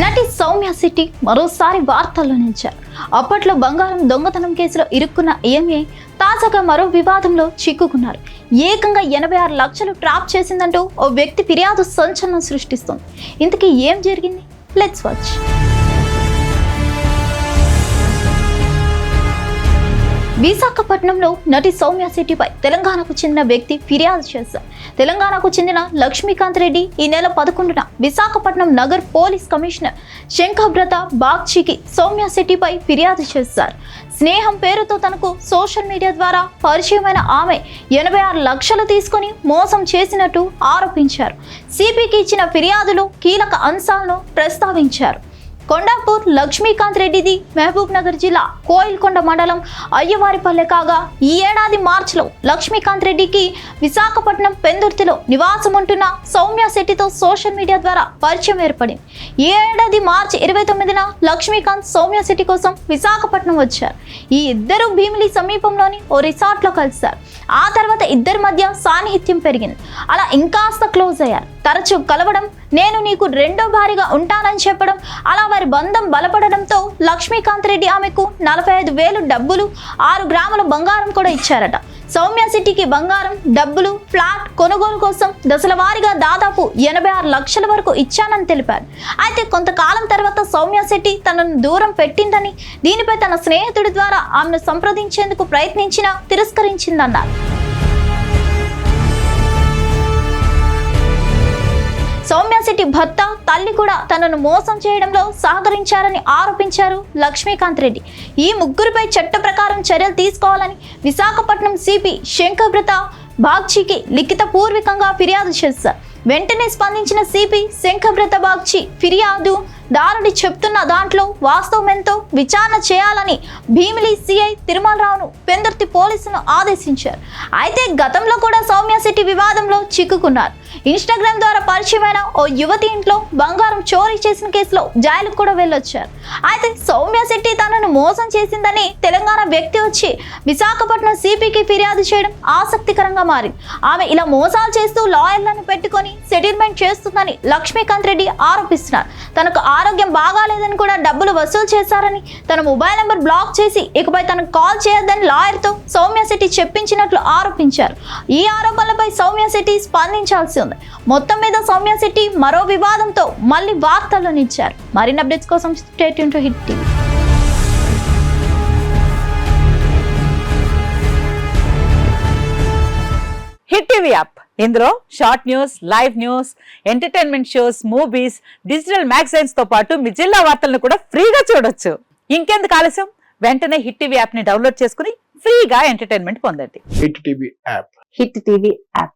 నటి సౌమ్య సిటీ మరోసారి వార్తల్లో నిలిచారు. అప్పట్లో బంగారం దొంగతనం కేసులో ఇరుక్కున్న ఈఎంఏ తాజాగా మరో వివాదంలో చిక్కుకున్నారు. ఏకంగా ఎనభై ఆరు లక్షలు ట్రాప్ చేసిందంటూ ఓ వ్యక్తి ఫిర్యాదు సంచలనం సృష్టిస్తోంది. ఇంతకీ ఏం జరిగింది? లెట్స్ వాచ్ విశాఖపట్నంలో నటి సౌమ్య శెట్టిపై తెలంగాణకు చెందిన వ్యక్తి ఫిర్యాదు చేశారు. తెలంగాణకు చెందిన లక్ష్మీకాంత్ రెడ్డి ఈ నెల పదకొండున విశాఖపట్నం నగర్ పోలీస్ కమిషనర్ శంఖబ్రత బాగ్చికి సౌమ్య శెట్టిపై ఫిర్యాదు చేశారు. స్నేహం పేరుతో తనకు సోషల్ మీడియా ద్వారా పరిచయమైన ఆమె ఎనభై ఆరు లక్షలు తీసుకొని మోసం చేసినట్టు ఆరోపించారు. సిపికి ఇచ్చిన ఫిర్యాదులో కీలక అంశాలను ప్రస్తావించారు. కొండాపూర్ లక్ష్మీకాంత్ రెడ్డిది మహబూబ్ నగర్ జిల్లా కోయిల్కొండ మండలం అయ్యవారిపల్లె కాగా ఈ ఏడాది మార్చిలో లక్ష్మీకాంత్ రెడ్డికి విశాఖపట్నం పెందుర్తిలో నివాసం ఉంటున్న సౌమ్య శెట్టితో సోషల్ మీడియా ద్వారా పరిచయం ఏర్పడింది. ఈ ఏడాది మార్చి ఇరవై తొమ్మిదిన లక్ష్మీకాంత్ సౌమ్య శెట్టి కోసం విశాఖపట్నం వచ్చారు. ఈ ఇద్దరు భీమిలి సమీపంలోని ఓ రిసార్ట్లో కలిశారు. ఆ తర్వాత ఇద్దరి మధ్య సాన్నిహిత్యం పెరిగింది. అలా ఇంకాస్త క్లోజ్ అయ్యారు. తరచూ కలవడం నేను నీకు రెండో భారీగా ఉంటానని చెప్పడం అలా వారి బంధం బలపడడంతో లక్ష్మీకాంత్ రెడ్డి ఆమెకు నలభై ఐదు వేలు డబ్బులు ఆరు గ్రాముల బంగారం కూడా ఇచ్చారట. సౌమ్య సిటీకి బంగారం డబ్బులు ఫ్లాట్ కొనుగోలు కోసం దశల వారీగా దాదాపు ఎనభై ఆరు లక్షల వరకు ఇచ్చానని తెలిపారు. అయితే కొంతకాలం తర్వాత సౌమ్య శెట్టి తనను దూరం పెట్టిందని దీనిపై తన స్నేహితుడి ద్వారా ఆమెను సంప్రదించేందుకు ప్రయత్నించినా తిరస్కరించిందన్నారు. సౌమ్యశెట్టి భర్త తల్లి కూడా తనను మోసం చేయడంలో సహకరించారని ఆరోపించారు లక్ష్మీకాంత్ రెడ్డి. ఈ ముగ్గురిపై చట్ట ప్రకారం చర్యలు తీసుకోవాలని విశాఖపట్నం సిపి శంకర్బ్రత బాగ్చికి లిఖిత పూర్వకంగా ఫిర్యాదు చేశారు. వెంటనే స్పందించిన సిపి శంఖబ్రత బాగ్చి ఫిర్యాదు దారుడి చెప్తున్న దాంట్లో వాస్తవం ఎంతో విచారణ చేయాలని భీమిలి సిఐ తిరుమలరావును పెందుర్తి పోలీసును ఆదేశించారు. అయితే గతంలో కూడా సౌమ్యశెట్టి వివాదంలో చిక్కుకున్నారు. ఇన్స్టాగ్రామ్ ద్వారా పరిచయమైన ఓ యువతి ఇంట్లో బంగారం చోరీ చేసిన కేసులో జైలుకు కూడా వెళ్ళొచ్చారు. అయితే సౌమ్య శెట్టి తనను మోసం చేసిందని తెలంగాణ వ్యక్తి వచ్చి విశాఖపట్నం సిపికి ఫిర్యాదు చేయడం ఆసక్తికరంగా మారింది. ఆమె ఇలా మోసాలు చేస్తూ లాయర్లను పెట్టుకొని సెటిల్మెంట్ చేస్తుందని లక్ష్మీకాంత్ రెడ్డి ఆరోపిస్తున్నారు. తనకు ఆరోగ్యం బాగాలేదని కూడా డబ్బులు వసూలు చేశారని తన మొబైల్ నెంబర్ బ్లాక్ చేసి ఇకపై తనకు కాల్ చేయొద్దని లాయర్తో సౌమ్య శెట్టి చెప్పించినట్లు ఆరోపించారు. ఈ ఆరోపణలపై సౌమ్య శెట్టి స్పందించాల్సి ఉంది. మొత్తం మీద సౌమ్య శెట్టి మరో వివాదంతో మళ్ళీ వార్తల్లో నిలిచారు మరిన్ని అప్డేట్స్ కోసం state to hit TV hit TV app ఇందులో short news live news entertainment shows movies digital మ్యాగజైన్స్తో పాటు మీ జిల్లా వార్తలను కూడా ఫ్రీగా చూడొచ్చు. ఇంకెందుకు ఆలస్యం? వెంటనే హిట్ టీవీ యాప్ని డౌన్లోడ్ చేసుకుని ఫ్రీగా ఎంటర్టైన్మెంట్ పొందండి. Hit TV app hit TV app